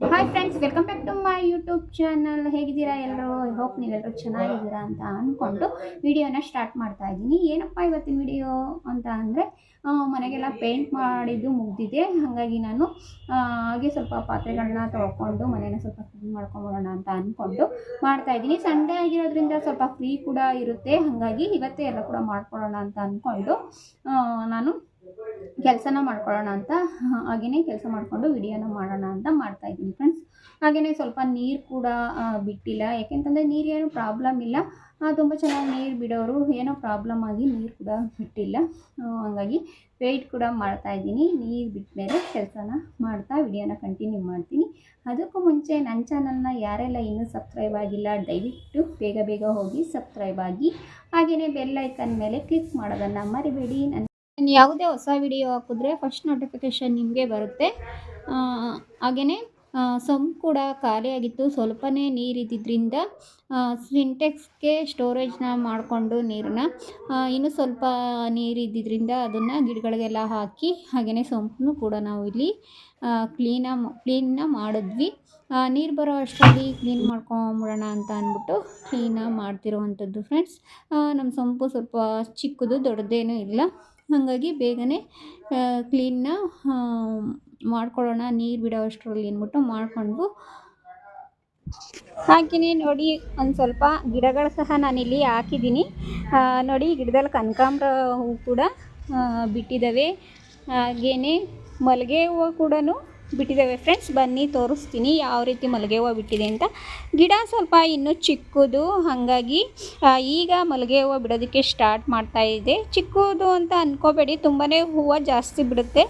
Hi friends welcome back to my YouTube channel ಹೇಗಿದ್ದೀರಾ ಎಲ್ಲರೂ? I hope ನೀವೆಲ್ಲರೂ ಚೆನ್ನಾಗಿದ್ದೀರಾ ಅಂತ ಅಂದ್ಕೊಂಡು ವಿಡಿಯೋನ ಸ್ಟಾರ್ಟ್ ಮಾಡ್ತಾ ಇದ್ದೀನಿ. ಏನಪ್ಪ ಇವತ್ತಿನ ವಿಡಿಯೋ ಅಂತ ಅಂದರೆ ಮನೆಗೆಲ್ಲ ಪೇಂಟ್ ಮಾಡಿದ್ದು ಮುಗ್ದಿದೆ. ಹಾಗಾಗಿ ನಾನು ಹಾಗೆ ಸ್ವಲ್ಪ ಪಾತ್ರೆಗಳನ್ನ ತೊಳ್ಕೊಂಡು ಮನೇನ ಸ್ವಲ್ಪ ಕ್ಲೀನ್ ಮಾಡ್ಕೊಂಬೋಣ ಅಂತ ಅಂದ್ಕೊಂಡು ಮಾಡ್ತಾ ಇದ್ದೀನಿ. ಸಂಡೇ ಆಗಿರೋದ್ರಿಂದ ಸ್ವಲ್ಪ ಫ್ರೀ ಕೂಡ ಇರುತ್ತೆ. ಹಾಗಾಗಿ ಇವತ್ತೇ ಎಲ್ಲ ಕೂಡ ಮಾಡ್ಕೊಳ್ಳೋಣ ಅಂತ ಅಂದ್ಕೊಂಡು ನಾನು ಕೆಲಸನ ಮಾಡ್ಕೊಳ್ಳೋಣ ಅಂತ ಹಾಗೆಯೇ ಕೆಲಸ ಮಾಡಿಕೊಂಡು ವಿಡಿಯೋನ ಮಾಡೋಣ ಅಂತ ಮಾಡ್ತಾ ಇದ್ದೀನಿ ಫ್ರೆಂಡ್ಸ್ ಹಾಗೆಯೇ ಸ್ವಲ್ಪ ನೀರು ಕೂಡ ಬಿಟ್ಟಿಲ್ಲ. ಯಾಕೆಂತಂದರೆ ನೀರೇನು ಪ್ರಾಬ್ಲಮ್ ಇಲ್ಲ. ತುಂಬ ಚೆನ್ನಾಗಿ ನೀರು ಬಿಡೋರು ಏನೋ ಪ್ರಾಬ್ಲಮ್ ಆಗಿ ನೀರು ಕೂಡ ಬಿಟ್ಟಿಲ್ಲ. ಹಾಗಾಗಿ ವೆಯ್ಟ್ ಕೂಡ ಮಾಡ್ತಾ ಇದ್ದೀನಿ. ನೀರು ಬಿಟ್ಟ ಮೇಲೆ ಕೆಲಸನ ಮಾಡ್ತಾ ವಿಡಿಯೋನ ಕಂಟಿನ್ಯೂ ಮಾಡ್ತೀನಿ. ಅದಕ್ಕೂ ಮುಂಚೆ ನನ್ನ ಚಾನಲ್ನ ಯಾರೆಲ್ಲ ಇನ್ನೂ ಸಬ್ಸ್ಕ್ರೈಬ್ ಆಗಿಲ್ಲ, ದಯವಿಟ್ಟು ಬೇಗ ಬೇಗ ಹೋಗಿ ಸಬ್ಸ್ಕ್ರೈಬ್ ಆಗಿ. ಹಾಗೆಯೇ ಬೆಲ್ಲೈಕನ್ ಮೇಲೆ ಕ್ಲಿಕ್ ಮಾಡೋದನ್ನು ಮರಿಬೇಡಿ. ನನ್ನ ಯಾವುದೇ ಹೊಸ ವಿಡಿಯೋ ಹಾಕಿದ್ರೆ ಫಸ್ಟ್ ನೋಟಿಫಿಕೇಷನ್ ನಿಮಗೆ ಬರುತ್ತೆ. ಹಾಗೆಯೇ ಸಮ್ ಕೂಡ ಖಾಲಿಯಾಗಿತ್ತು ಸ್ವಲ್ಪನೇ ನೀರಿದ್ದಿದ್ದರಿಂದ ಸಿಂಟೆಕ್ಸ್ಗೆ ಸ್ಟೋರೇಜ್ನ ಮಾಡಿಕೊಂಡು ನೀರನ್ನ ಇನ್ನೂ ಸ್ವಲ್ಪ ನೀರಿದ್ದಿದ್ದರಿಂದ ಅದನ್ನು ಗಿಡಗಳಿಗೆಲ್ಲ ಹಾಕಿ ಹಾಗೆಯೇ ಸೊಂಪನ್ನು ಕೂಡ ನಾವು ಇಲ್ಲಿ ಕ್ಲೀನ ಕ್ಲೀನ್ನ ಮಾಡಿದ್ವಿ. ನೀರು ಬರೋ ಅಷ್ಟರಲ್ಲಿ ಕ್ಲೀನ್ ಮಾಡ್ಕೊಂಬಿಡೋಣ ಅಂತ ಅಂದ್ಬಿಟ್ಟು ಕ್ಲೀನಾಗಿ ಮಾಡ್ತಿರುವಂಥದ್ದು ಫ್ರೆಂಡ್ಸ್ ನಮ್ಮ ಸೊಂಪು ಸ್ವಲ್ಪ ಚಿಕ್ಕದು ದೊಡ್ಡದೇನೂ ಇಲ್ಲ. ಹಾಗಾಗಿ ಬೇಗನೆ ಕ್ಲೀನ್ನ ಮಾಡ್ಕೊಳ್ಳೋಣ. ನೀರು ಬಿಡೋ ಅಷ್ಟರಲ್ಲಿ ಅಂದ್ಬಿಟ್ಟು ಮಾಡಿಕೊಂಡು ಹಾಗೆಯೇ ನೋಡಿ, ಒಂದು ಸ್ವಲ್ಪ ಗಿಡಗಳು ಸಹ ನಾನಿಲ್ಲಿ ಹಾಕಿದ್ದೀನಿ ನೋಡಿ ಗಿಡದಲ್ಲಿ ಕನಕಾಂಬ್ರ ಹೂ ಕೂಡ ಬಿಟ್ಟಿದ್ದಾವೆ ಹಾಗೆಯೇ ಮಲ್ಲಿಗೆ ಹೂವು ಕೂಡ ಬಿಟ್ಟಿದ್ದಾವೆ. ಫ್ರೆಂಡ್ಸ್ ಬನ್ನಿ, ತೋರಿಸ್ತೀನಿ ಯಾವ ರೀತಿ ಮಲ್ಲಿಗೆ ಹೂವು ಬಿಟ್ಟಿದೆ ಅಂತ. ಗಿಡ ಸ್ವಲ್ಪ ಇನ್ನೂ ಚಿಕ್ಕದು, ಹಾಗಾಗಿ ಈಗ ಮಲ್ಲಿಗೆ ಹೂವು ಬಿಡೋದಕ್ಕೆ ಸ್ಟಾರ್ಟ್ ಮಾಡ್ತಾ ಇದೆ. ಚಿಕ್ಕದು ಅಂತ ಅಂದ್ಕೋಬೇಡಿ ತುಂಬಾ ಹೂವು ಜಾಸ್ತಿ ಬಿಡುತ್ತೆ.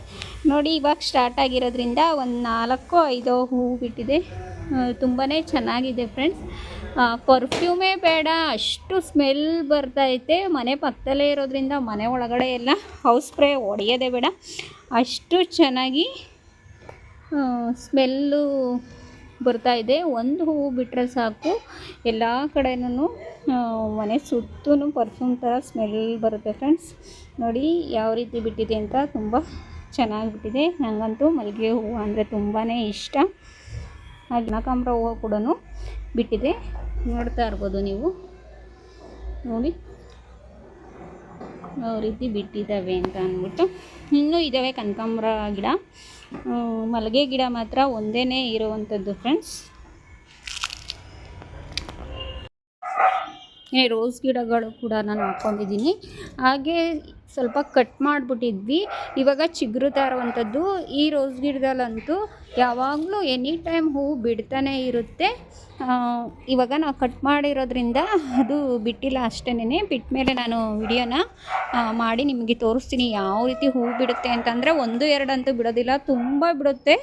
ನೋಡಿ, ಇವಾಗ ಸ್ಟಾರ್ಟ್ ಆಗಿರೋದ್ರಿಂದ ಒಂದು ನಾಲ್ಕು, ಐದು ಹೂವು ಬಿಟ್ಟಿದೆ. ತುಂಬಾ ಚೆನ್ನಾಗಿದೆ ಫ್ರೆಂಡ್ಸ್ ಪರ್ಫ್ಯೂಮೇ ಬೇಡ, ಅಷ್ಟು ಸ್ಮೆಲ್ ಬರ್ತೈತೆ ಮನೆ ಪಕ್ಕದಲ್ಲೇ ಇರೋದ್ರಿಂದ ಮನೆ ಒಳಗಡೆ ಎಲ್ಲ ಹೌಸ್ ಸ್ಪ್ರೇ ಹೊಡೆಯೋದೇ ಬೇಡ. ಅಷ್ಟು ಚೆನ್ನಾಗಿ ಸ್ಮೆಲ್ಲು ಬರ್ತಾ ಇದೆ. ಒಂದು ಹೂವು ಬಿಟ್ಟರೆ ಸಾಕು. ಎಲ್ಲ ಕಡೆನೂ ಮನೆ ಸುತ್ತೂ ಪರ್ಫ್ಯೂಮ್ ಥರ ಸ್ಮೆಲ್ ಬರುತ್ತೆ ಫ್ರೆಂಡ್ಸ್ ನೋಡಿ ಯಾವ ರೀತಿ ಬಿಟ್ಟಿದೆ ಅಂತ ತುಂಬ ಚೆನ್ನಾಗಿ ಬಿಟ್ಟಿದೆ ನನಗಂತೂ ಮಲ್ಲಿಗೆ ಹೂವು ಅಂದರೆ ತುಂಬಾ ಇಷ್ಟ. ಹಾಗೆ ಕನಕಾಂಬ್ರ ಹೂವು ಕೂಡ ಬಿಟ್ಟಿದೆ. ನೋಡ್ತಾ ಇರ್ಬೋದು ನೀವು. ನೋಡಿ. ಯಾವ ರೀತಿ ಬಿಟ್ಟಿದ್ದಾವೆ ಅಂತ ಅಂದ್ಬಿಟ್ಟು. ಇನ್ನೂ ಇದ್ದಾವೆ ಕನಕಾಂಬ್ರ ಗಿಡ. ಮಲ್ಲಿಗೆ ಗಿಡ ಮಾತ್ರ ಒಂದೇ ಇರುವಂಥದ್ದು ಫ್ರೆಂಡ್ಸ್ ಈ ರೋಸ್ ಗಿಡಗಳು ಕೂಡ ನಾನು ಹಾಕ್ಕೊಂಡಿದ್ದೀನಿ ಹಾಗೆ ಸ್ವಲ್ಪ ಕಟ್ ಮಾಡಿಬಿಟ್ಟಿದ್ವಿ. ಇವಾಗ ಚಿಗುರುತ್ತಾ ಇರುವಂಥದ್ದು ಈ ರೋಸ್ ಗಿಡದಲ್ಲಂತೂ ಯಾವಾಗಲೂ ಎನಿ ಟೈಮ್ ಹೂವು ಬಿಡ್ತಾನೆ ಇರುತ್ತೆ. ಇವಾಗ ನಾವು ಕಟ್ ಮಾಡಿರೋದ್ರಿಂದ ಅದು ಬಿಟ್ಟಿಲ್ಲ ಅಷ್ಟೇನೆ ಬಿಟ್ಟ ಮೇಲೆ ನಾನು ವಿಡಿಯೋನ ಮಾಡಿ ನಿಮಗೆ ತೋರಿಸ್ತೀನಿ ಯಾವ ರೀತಿ ಹೂವು ಬಿಡುತ್ತೆ ಅಂತಂದರೆ ಒಂದು ಎರಡಂತೂ ಬಿಡೋದಿಲ್ಲ. ತುಂಬ ಬಿಡುತ್ತೆ.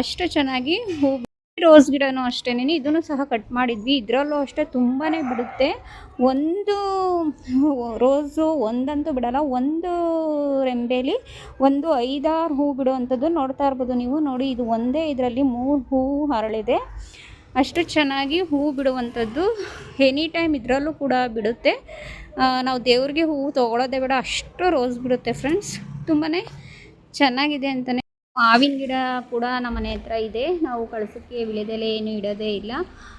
ಅಷ್ಟು ಚೆನ್ನಾಗಿ ಹೂವು ರೋಸ್ ಗಿಡನೂ ಅಷ್ಟೇ ಇದನ್ನು ಸಹ ಕಟ್ ಮಾಡಿದ್ವಿ. ಇದರಲ್ಲೂ ಅಷ್ಟೇ ತುಂಬಾ ಬಿಡುತ್ತೆ. ಒಂದು ರೋಸು ಒಂದಂತೂ ಬಿಡಲ್ಲ, ಒಂದು ರೆಂಬೆಲಿ ಒಂದು ಐದಾರು ಹೂ ಬಿಡುವಂಥದ್ದು ನೋಡ್ತಾ ಇರ್ಬೋದು ನೀವು. ನೋಡಿ, ಇದು ಒಂದೇ ಇದರಲ್ಲಿ ಮೂರು ಹೂ ಹರಳಿದೆ. ಅಷ್ಟು ಚೆನ್ನಾಗಿ ಹೂ ಬಿಡುವಂಥದ್ದು. ಎನಿ ಟೈಮ್ ಇದರಲ್ಲೂ ಕೂಡ ಬಿಡುತ್ತೆ. ನಾವು ದೇವ್ರಿಗೆ ಹೂವು ತೊಗೊಳೋದೇ ಬೇಡ, ಅಷ್ಟು ರೋಸ್ ಬಿಡುತ್ತೆ ಫ್ರೆಂಡ್ಸ್. ತುಂಬಾ ಚೆನ್ನಾಗಿದೆ ಅಂತಲೇ ಮಾವಿನ ಗಿಡ ಕೂಡ ನಮ್ಮ ಮನೆ ಹತ್ರ ಇದೆ. ನಾವು ಕಳಸಕ್ಕೆ ವಿಳೆದೆಲೆ ಏನು ಇಡೋದೇ ಇಲ್ಲ.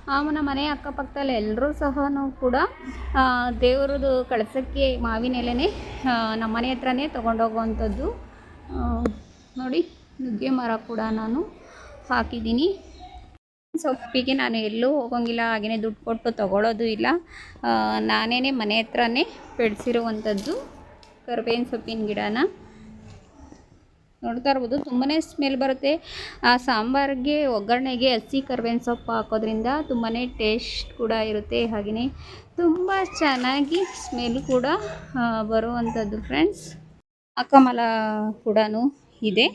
ನಮ್ಮ ಮನೆ ಅಕ್ಕಪಕ್ಕದಲ್ಲಿ ಎಲ್ಲರೂ ಸಹ ಕೂಡ ಆ, ದೇವ್ರದ್ದು ಕಳಸಕ್ಕೆ ಮಾವಿನ ಎಲೆನೇ ನಮ್ಮ ಮನೆ ಹತ್ರನೇ ತೊಗೊಂಡೋಗುವಂಥದ್ದು. ನೋಡಿ ನುಗ್ಗೆ ಮರ ಕೂಡ ನಾನು ಹಾಕಿದ್ದೀನಿ. ಸೊಪ್ಪಿಗೆ ನಾನು ಎಲ್ಲೂ ಹೋಗೋಂಗಿಲ್ಲ ಹಾಗೆಯೇ ದುಡ್ಡು ಕೊಟ್ಟು ತೊಗೊಳ್ಳೋದು ಇಲ್ಲ. ನಾನೇ ಮನೆ ಹತ್ರನೇ ಬೆಳೆಸಿರುವಂಥದ್ದು ಕರ್ಬೇವಿನ ಸೊಪ್ಪಿನ ಗಿಡನ. ನೋಡ್ತಾ ಇರ್ಬೋದು. ತುಂಬಾ ಸ್ಮೆಲ್ ಬರುತ್ತೆ. ಆ ಸಾಂಬಾರಿಗೆ, ಒಗ್ಗರಣೆಗೆ ಹಸಿ ಕರ್ಬೇವಿನ ಸೊಪ್ಪು ಹಾಕೋದ್ರಿಂದ ತುಂಬಾ ಟೇಸ್ಟ್ ಕೂಡ ಇರುತ್ತೆ. ಹಾಗೆಯೇ ತುಂಬ ಚೆನ್ನಾಗಿ ಸ್ಮೆಲ್ ಕೂಡ ಬರುವಂಥದ್ದು ಫ್ರೆಂಡ್ಸ್ ಅಕ್ಕಮಲ ಕೂಡ ಇದೆ.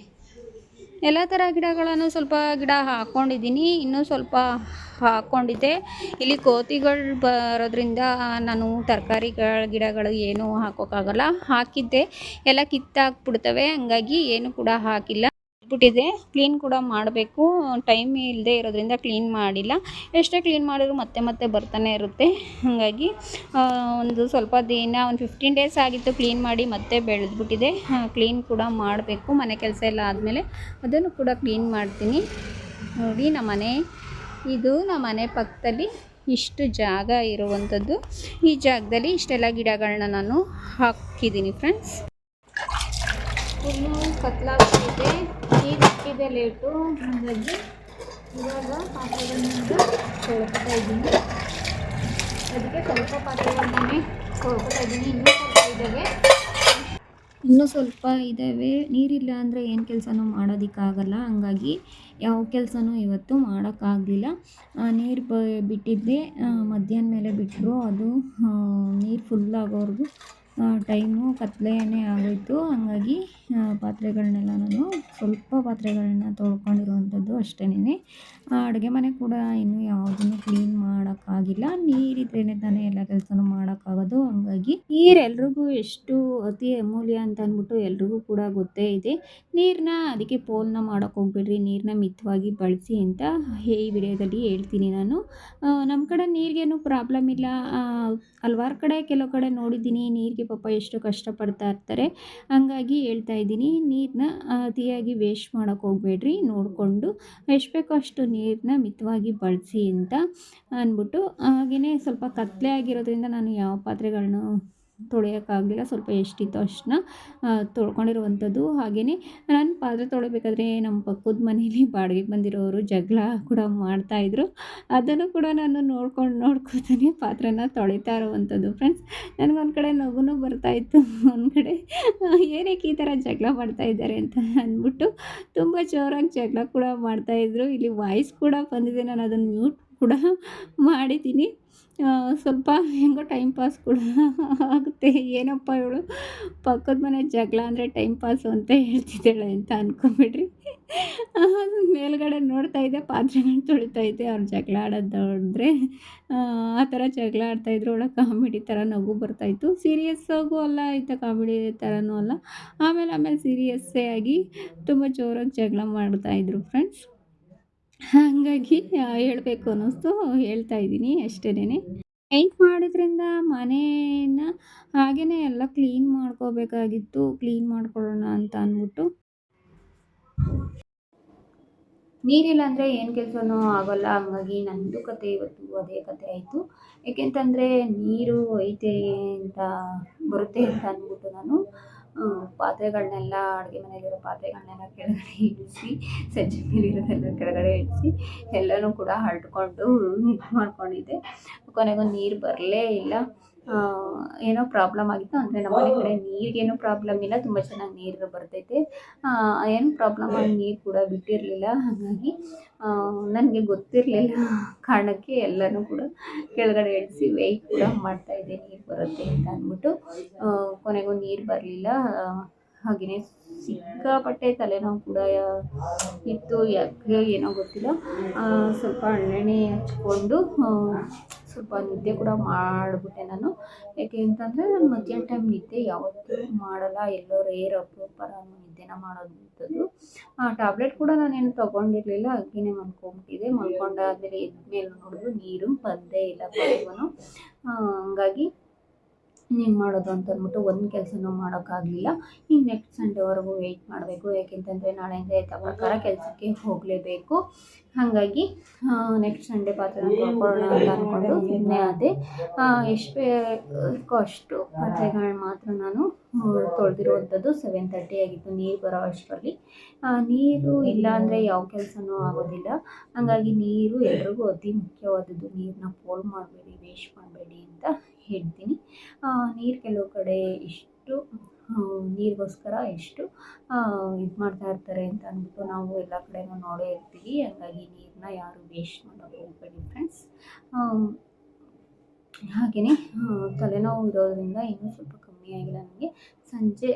ಎಲ್ಲ ಥರ ಗಿಡಗಳನ್ನು ಸ್ವಲ್ಪ ಗಿಡ ಹಾಕ್ಕೊಂಡಿದ್ದೀನಿ ಇನ್ನೂ ಸ್ವಲ್ಪ ಹಾಕ್ಕೊಂಡಿದ್ದೆ ಇಲ್ಲಿ ಕೋತಿಗಳು ಬರೋದ್ರಿಂದ ನಾನು ತರಕಾರಿಗಳ, ಗಿಡಗಳು ಏನೂ ಹಾಕೋಕ್ಕಾಗಲ್ಲ. ಹಾಕಿದ್ದೆ. ಎಲ್ಲ ಕಿತ್ತಾಕ್ಬಿಡ್ತವೆ. ಹಂಗಾಗಿ ಏನು ಕೂಡ ಹಾಕಿಲ್ಲ. ಬಿಟ್ಟಿದೆ ಕ್ಲೀನ್ ಕೂಡ ಮಾಡಬೇಕು. ಟೈಮ್ ಇಲ್ಲದೆ ಇರೋದ್ರಿಂದ ಕ್ಲೀನ್ ಮಾಡಿಲ್ಲ. ಎಷ್ಟೇ ಕ್ಲೀನ್ ಮಾಡಿದ್ರು ಮತ್ತೆ ಮತ್ತೆ ಬರ್ತಾನೆ ಇರುತ್ತೆ. ಹಾಗಾಗಿ ಒಂದು ಸ್ವಲ್ಪ ದಿನ, ಒಂದು ಫಿಫ್ಟೀನ್ ಡೇಸ್ ಆಗಿತ್ತು ಕ್ಲೀನ್ ಮಾಡಿ ಮತ್ತೆ ಬೆಳೆದ್ಬಿಟ್ಟಿದೆ. ಕ್ಲೀನ್ ಕೂಡ ಮಾಡಬೇಕು. ಮನೆ ಕೆಲಸ ಎಲ್ಲ ಆದಮೇಲೆ ಅದನ್ನು ಕೂಡ ಕ್ಲೀನ್ ಮಾಡ್ತೀನಿ. ನೋಡಿ ನಮ್ಮನೆ. ಇದು ನಮ್ಮ ಮನೆ ಪಕ್ಕದಲ್ಲಿ ಇಷ್ಟು ಜಾಗ ಇರುವಂಥದ್ದು. ಈ ಜಾಗದಲ್ಲಿ ಇಷ್ಟೆಲ್ಲ ಗಿಡಗಳನ್ನ ನಾನು ಹಾಕಿದ್ದೀನಿ ಫ್ರೆಂಡ್ಸ್ ಫುಲ್ಲು ಕತ್ಲಾಗ್ತಿದೆ ನೀರು ಹಾಕಿದೆ ಲೇಟು. ಹಾಗಾಗಿ ಇವಾಗ ಪಾತ್ರೆಗಳನ್ನು ತೊಳ್ಕೊತಾ ಇದ್ದೀನಿ. ಅದಕ್ಕೆ ಸ್ವಲ್ಪ ಪಾತ್ರೆಗಳನ್ನೇ ತೊಳ್ಕೊತಾ ಇದ್ದೀನಿ. ಇನ್ನೂ ಸ್ವಲ್ಪ ಇದ್ದಾವೆ. ಇನ್ನೂ ಸ್ವಲ್ಪ ಇದ್ದಾವೆ ನೀರಿಲ್ಲ ಅಂದರೆ ಏನು ಕೆಲಸನೂ ಮಾಡೋದಕ್ಕಾಗಲ್ಲ. ಹಂಗಾಗಿ ಯಾವ ಕೆಲಸನೂ ಇವತ್ತು ಮಾಡೋಕ್ಕಾಗಲಿಲ್ಲ. ನೀರು ಬ, ಬಿಟ್ಟಿದ್ದೆ. ಮಧ್ಯಾಹ್ನ ಮೇಲೆ ಬಿಟ್ಟರು ಅದು ನೀರು ಫುಲ್ ಆಗೋವರೆಗೂ ಟೈಮು ಕತ್ತಲೆಯೇ ಆಗೋಯಿತು. ಹಾಗಾಗಿ ಪಾತ್ರೆಗಳನ್ನೆಲ್ಲ ನಾನು ಸ್ವಲ್ಪ ಪಾತ್ರೆಗಳನ್ನ ತೊಳ್ಕೊಂಡಿರುವಂಥದ್ದು ಅಷ್ಟೇನೆ ಅಡುಗೆ ಮನೆ ಕೂಡ ಇನ್ನೂ ಯಾವುದನ್ನು ಕ್ಲೀನ್ ಮಾಡೋಕ್ಕಾಗಿಲ್ಲ. ನೀರಿದ್ರೇ ತಾನೇ ಎಲ್ಲ ಕೆಲಸನೂ ಮಾಡೋಕ್ಕಾಗೋದು. ಹಾಗಾಗಿ ನೀರು ಎಲ್ರಿಗೂ ಎಷ್ಟು ಅತಿ ಅಮೂಲ್ಯ ಅಂತ ಅಂದ್ಬಿಟ್ಟು ಎಲ್ರಿಗೂ ಕೂಡ ಗೊತ್ತೇ ಇದೆ. ನೀರನ್ನ ಅದಕ್ಕೆ ಪೋಲನ್ನ ಮಾಡೋಕ್ಕೆ ಹೋಗ್ಬೇಡ್ರಿ. ನೀರನ್ನ ಮಿತವಾಗಿ ಬಳಸಿ ಅಂತ ಈ ವಿಡಿಯೋದಲ್ಲಿ ಹೇಳ್ತೀನಿ ನಾನು. ನಮ್ಮ ಕಡೆ ನೀರಿಗೇನು ಪ್ರಾಬ್ಲಮ್ ಇಲ್ಲ. ಹಲ್ವಾರು ಕಡೆ, ಕೆಲವು ಕಡೆ ನೋಡಿದ್ದೀನಿ ನೀರಿಗೆ ಪಾಪ ಎಷ್ಟು ಕಷ್ಟಪಡ್ತಾ ಇರ್ತಾರೆ. ಹಂಗಾಗಿ ಹೇಳ್ತಾ ಇದ್ದೀನಿ ನೀರನ್ನ ಅತಿಯಾಗಿ ವೇಸ್ಟ್ ಮಾಡೋಕ್ಕೆ ಹೋಗಬೇಡ್ರಿ. ನೋಡಿಕೊಂಡು ಎಷ್ಟು ಬೇಕೋ ಅಷ್ಟು ನೀರನ್ನ ಮಿತವಾಗಿ ಬಳಸಿ ಅಂತ ಅಂದ್ಬಿಟ್ಟು ಹಾಗೆಯೇ ಸ್ವಲ್ಪ ಕತ್ತಲೆ ಆಗಿರೋದ್ರಿಂದ ನಾನು ಯಾವ ಪಾತ್ರೆಗಳನ್ನೂ ತೊಳೆಯೋಕ್ಕಾಗಲಿಲ್ಲ, ಸ್ವಲ್ಪ ಎಷ್ಟಿತ್ತು ಅಷ್ಟನ್ನ ತೊಳ್ಕೊಂಡಿರುವಂಥದ್ದು. ಹಾಗೆಯೇ ನಾನು ಪಾತ್ರೆ ತೊಳಿಬೇಕಾದ್ರೆ ನಮ್ಮ ಪಕ್ಕದ ಮನೇಲಿ ಬಾಡಿಗೆಗೆ ಬಂದಿರೋರು ಜಗಳ ಕೂಡ ಮಾಡ್ತಾಯಿದ್ರು ಅದನ್ನು ಕೂಡ ನಾನು ನೋಡ್ಕೊಂಡು ನೋಡ್ಕೊತಾನೆ ಪಾತ್ರೆನ ತೊಳಿತಾ ಇರುವಂಥದ್ದು. ಫ್ರೆಂಡ್ಸ್ ನನಗೊಂದು ಕಡೆ ನಗುನೂ ಬರ್ತಾಯಿತ್ತು ಒಂದು ಕಡೆ ಏನಕ್ಕೆ ಈ ಥರ ಜಗಳ ಮಾಡ್ತಾ ಇದ್ದಾರೆ ಅಂತ ಅಂದ್ಬಿಟ್ಟು ತುಂಬ ಜೋರಾಗಿ ಜಗಳ ಕೂಡ ಮಾಡ್ತಾಯಿದ್ರು ಇಲ್ಲಿ ವಾಯ್ಸ್ ಕೂಡ ಬಂದಿದೆ, ನಾನು ಅದನ್ನು ಮ್ಯೂಟ್ ಕೂಡ ಮಾಡಿದ್ದೀನಿ. ಸ್ವಲ್ಪ ಹೆಂಗೋ ಟೈಮ್ ಪಾಸ್ ಕೂಡ ಆಗುತ್ತೆ. ಏನಪ್ಪ ಇವಳು? ಪಕ್ಕದ ಮನೆ ಜಗಳ ಅಂದರೆ ಟೈಮ್ ಪಾಸು ಅಂತ ಹೇಳ್ತಿದ್ದಾಳೆ ಅಂತ ಅಂದ್ಕೊಂಬಿಡ್ರಿ ಮೇಲ್ಗಡೆ ನೋಡ್ತಾ ಇದ್ದೆ ಪಾತ್ರೆಗಳನ್ನ ತೊಳಿತಾ ಇದ್ದೆ, ಅವ್ರು ಜಗಳ ಆಡೋದು ನೋಡಿದ್ರೆ, ಆ ಥರ ಜಗಳ ಆಡ್ತಾಯಿದ್ರು ಒಳಗೆ ಕಾಮಿಡಿ ಥರ ನಗು ಬರ್ತಾಯಿತ್ತು ಸೀರಿಯಸ್ಸಾಗೂ ಅಲ್ಲ ಇಂಥ ಕಾಮಿಡಿ ಥರನೂ ಅಲ್ಲ. ಆಮೇಲೆ ಆಮೇಲೆ ಸೀರಿಯಸ್ಸೇ ಆಗಿ ತುಂಬ ಜೋರಾಗಿ ಜಗಳ ಮಾಡ್ತಾಯಿದ್ರು ಫ್ರೆಂಡ್ಸ್ ಹಾಗಾಗಿ ಹೇಳಬೇಕು ಅನ್ನಿಸ್ತು ಹೇಳ್ತಾ ಇದ್ದೀನಿ ಅಷ್ಟೇನೆ ಪೇಂಟ್ ಮಾಡೋದ್ರಿಂದ ಮನೇನ ಹಾಗೆಯೇ ಎಲ್ಲ ಕ್ಲೀನ್ ಮಾಡ್ಕೋಬೇಕಾಗಿತ್ತು ಕ್ಲೀನ್ ಮಾಡ್ಕೊಳ್ಳೋಣ ಅಂತ ಅಂದ್ಬಿಟ್ಟು. ನೀರಿಲ್ಲ ಅಂದರೆ ಏನು ಕೆಲಸನೂ ಆಗೋಲ್ಲ, ಹಂಗಾಗಿ ನಂದು ಕತೆ ಇವತ್ತು ಅದೇ ಕತೆ ಆಯಿತು. ಏಕೆಂತಂದರೆ ನೀರು ಐತೆ ಅಂತ ಬರುತ್ತೆ ಅಂತ ಅಂದ್ಬಿಟ್ಟು ನಾನು ಪಾತ್ರೆಗಳನ್ನೆಲ್ಲ ಅಡುಗೆ ಮನೆಯಲ್ಲಿರೋ ಪಾತ್ರೆಗಳನ್ನೆಲ್ಲ ಕೆಳಗಡೆ ಇಳಿಸಿ ಸಜ್ಜೆ ಮೇಲಿರೋದೆಲ್ಲ ಕೆಳಗಡೆ ಇಳಿಸಿ, ಎಲ್ಲನೂ ಕೂಡ ಹರಡ್ಕೊಂಡು, ಇದು ಮಾಡ್ಕೊಂಡಿದ್ದೆ. ಕೊನೆಗೂ ನೀರು ಬರಲೇ ಇಲ್ಲ. ಏನೋ ಪ್ರಾಬ್ಲಮ್ ಆಗಿತ್ತು. ಅಂದರೆ ನಮ್ಮ ಮನೆ ಕಡೆ ನೀರಿಗೇನು ಪ್ರಾಬ್ಲಮ್ ಇಲ್ಲ. ತುಂಬ ಚೆನ್ನಾಗಿ ನೀರು ಬರ್ತೈತೆ. ಏನು ಪ್ರಾಬ್ಲಮ್ ಆಗಿ ನೀರು ಕೂಡ ಬಿಟ್ಟಿರಲಿಲ್ಲ. ಹಾಗಾಗಿ ನನಗೆ ಗೊತ್ತಿರಲಿಲ್ಲ ಕಾರಣಕ್ಕೆ ಎಲ್ಲನೂ ಕೂಡ ಕೆಳಗಡೆ ಇಳಿಸಿ ವೆಯ್ಟ್ ಕೂಡ ಮಾಡ್ತಾಯಿದ್ದೆ ನೀರು ಬರುತ್ತೆ ಅಂತ ಅಂದ್ಬಿಟ್ಟು ಕೊನೆಗೂ ನೀರು ಬರಲಿಲ್ಲ. ಹಾಗೆಯೇ ಸಿಕ್ಕಾಪಟ್ಟೆ ತಲೆನೋವು ಕೂಡ ಇತ್ತು. ಯಾಕೆ ಏನೋ ಗೊತ್ತಿಲ್ಲ. ಸ್ವಲ್ಪ ಎಣ್ಣೆ ಹಚ್ಕೊಂಡು ಸ್ವಲ್ಪ ನಿದ್ದೆ ಕೂಡ ಮಾಡಿಬಿಟ್ಟೆ ನಾನು. ಯಾಕೆ ಅಂತಂದರೆ ನಾನು ಮಧ್ಯಾಹ್ನ ಟೈಮ್ ನಿದ್ದೆ ಯಾವತ್ತೂ ಮಾಡಲ್ಲ. ಎಲ್ಲೋ ರೇರ್ ಅಪರೂಪ ನಾನು ನಿದ್ದೆನ ಮಾಡೋದಂಥದ್ದು. ಟ್ಯಾಬ್ಲೆಟ್ ಕೂಡ ನಾನೇನು ತೊಗೊಂಡಿರಲಿಲ್ಲ. ಹಾಗೆಯೇ ಮಲ್ಕೊಂಬಿಟ್ಟಿದ್ದೆ. ಮಲ್ಕೊಂಡಾದ್ಮೇಲೆ ಎದ್ಮೇಲೆ ನೋಡಿದ್ರು ನೀರು ಬಂದೇ ಇಲ್ಲ ಕೊನೆಗೂ ಹಂಗಾಗಿ ಇನ್ನೇನು ಮಾಡೋದು ಅಂತ ಅಂದ್ಬಿಟ್ಟು ಒಂದು ಕೆಲಸನೂ ಮಾಡೋಕ್ಕಾಗಲಿಲ್ಲ. ಇನ್ನು ನೆಕ್ಸ್ಟ್ ಸಂಡೇವರೆಗೂ ವೆಯ್ಟ್ ಮಾಡಬೇಕು. ಯಾಕೆಂತಂದರೆ ನಾಳೆಯಿಂದ ಪ್ರಕಾರ ಕೆಲಸಕ್ಕೆ ಹೋಗಲೇಬೇಕು. ಹಾಗಾಗಿ ನೆಕ್ಸ್ಟ್ ಸಂಡೇ ಪಾತ್ರ ತೊಳ್ಕೊಳ್ಳೋಣ ಅಂತ ಅಂದ್ಕೊಂಡು ಸುಮ್ಮನೆ ಆದೆ. ಎಷ್ಟು ಬೇಕೋ ಅಷ್ಟು ಪಾತ್ರೆಗಳನ್ನ ಮಾತ್ರ ನಾನು ತೊಳೆದಿರುವಂಥದ್ದು ಸೆವೆನ್ ತರ್ಟಿ ಆಗಿತ್ತು. ನೀರು ಬರೋ ಅಷ್ಟರಲ್ಲಿ. ನೀರು ಇಲ್ಲ ಅಂದರೆ ಯಾವ ಕೆಲಸನೂ ಆಗೋದಿಲ್ಲ. ಹಾಗಾಗಿ ನೀರು ಎಲ್ರಿಗೂ ಅತಿ ಮುಖ್ಯವಾದದ್ದು. ನೀರನ್ನ ಪೋಲ್ ಮಾಡಬೇಡಿ ವೇಸ್ಟ್ ಮಾಡಬೇಡಿ ಅಂತ ಹೇಳ್ತೀನಿ. ನೀರು ಕೆಲವು ಕಡೆ ಎಷ್ಟು ನೀರಿಗೋಸ್ಕರ ಎಷ್ಟು ಇದು ಮಾಡ್ತಾ ಇರ್ತಾರೆ ಅಂತ ಅಂದ್ಬಿಟ್ಟು ನಾವು ಎಲ್ಲ ಕಡೆನೂ ನೋಡೇ ಇರ್ತೀವಿ. ಹಾಗಾಗಿ ನೀರನ್ನ ಯಾರು ವೇಸ್ಟ್ ಮಾಡೋಕ್ಕೆ ಹೋಗಬೇಡಿ ಫ್ರೆಂಡ್ಸ್ ಹಾಗೆಯೇ ತಲೆನೋವು ಇರೋದರಿಂದ ಇನ್ನೂ ಸ್ವಲ್ಪ ಕಮ್ಮಿ ಆಗಿಲ್ಲ ನನಗೆ. ಸಂಜೆ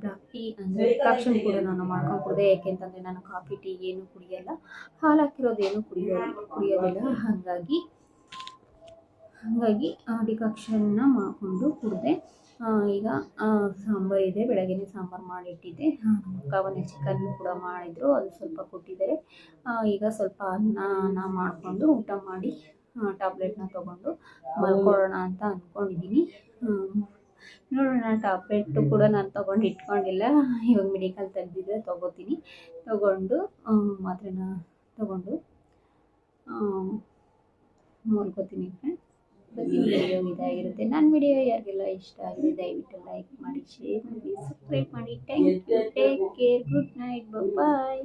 ಬ್ಲಾಕ್ ಟೀ ಅಂದರೆ ಡಿಕಾಕ್ಷನ್ ಕೂಡ ನಾನು ಮಾಡ್ಕೊಂಡು ಕುಡಿದೆ ಅಂತಂದರೆ ನಾನು ಕಾಫಿ, ಟೀ ಏನು ಕುಡಿಯೋಲ್ಲ. ಹಾಲು ಹಾಕಿರೋದೇನು ಕುಡಿಯೋ, ಕುಡಿಯೋದಿಲ್ಲ. ಹಾಗಾಗಿ ಹಾಗಾಗಿ ಡಿಕಾಕ್ಷನ್ನ ಮಾಡಿಕೊಂಡು ಕುಡಿದೆ ಈಗ ಸಾಂಬಾರು ಇದೆ ಬೆಳಗ್ಗೆ ಸಾಂಬಾರು ಮಾಡಿಟ್ಟಿದ್ದೆ. ಕವನೆ ಚಿಕನ್ ಕೂಡ ಮಾಡಿದರು, ಅದು ಸ್ವಲ್ಪ ಕೊಟ್ಟಿದ್ದಾರೆ. ಈಗ ಸ್ವಲ್ಪ ಅನ್ನ ಮಾಡಿಕೊಂಡು ಊಟ ಮಾಡಿ ಟ್ಯಾಬ್ಲೆಟ್ನ ತೊಗೊಂಡು ಮಲ್ಕೊಳ್ಳೋಣ ಅಂತ ಅಂದ್ಕೊಂಡಿದ್ದೀನಿ ನೋಡೋಣ ಟ್ಯಾಬ್ಲೆಟ್ಟು ಕೂಡ ನಾನು ತೊಗೊಂಡು ಇಟ್ಕೊಂಡಿಲ್ಲ. ಇವಾಗ ಮೆಡಿಕಲ್ ತೆಗೆದಿದ್ರೆ ತೊಗೋತೀನಿ. ತೊಗೊಂಡು ಮಾತ್ರೆನ ತೊಗೊಂಡು ನೋಡ್ಕೋತೀನಿ ಫ್ರೆಂಡ್ಸ್ ವಿಡಿಯೋ ಇದಾಗಿರುತ್ತೆ ನನ್ನ ವಿಡಿಯೋ ಯಾರಿಗೆಲ್ಲ ಇಷ್ಟ ಆಗಿದೆ, ದಯವಿಟ್ಟು ಲೈಕ್ ಮಾಡಿ ಶೇರ್ ಮಾಡಿ ಸಬ್ಸ್ಕ್ರೈಬ್ ಮಾಡಿ. You take care good night bye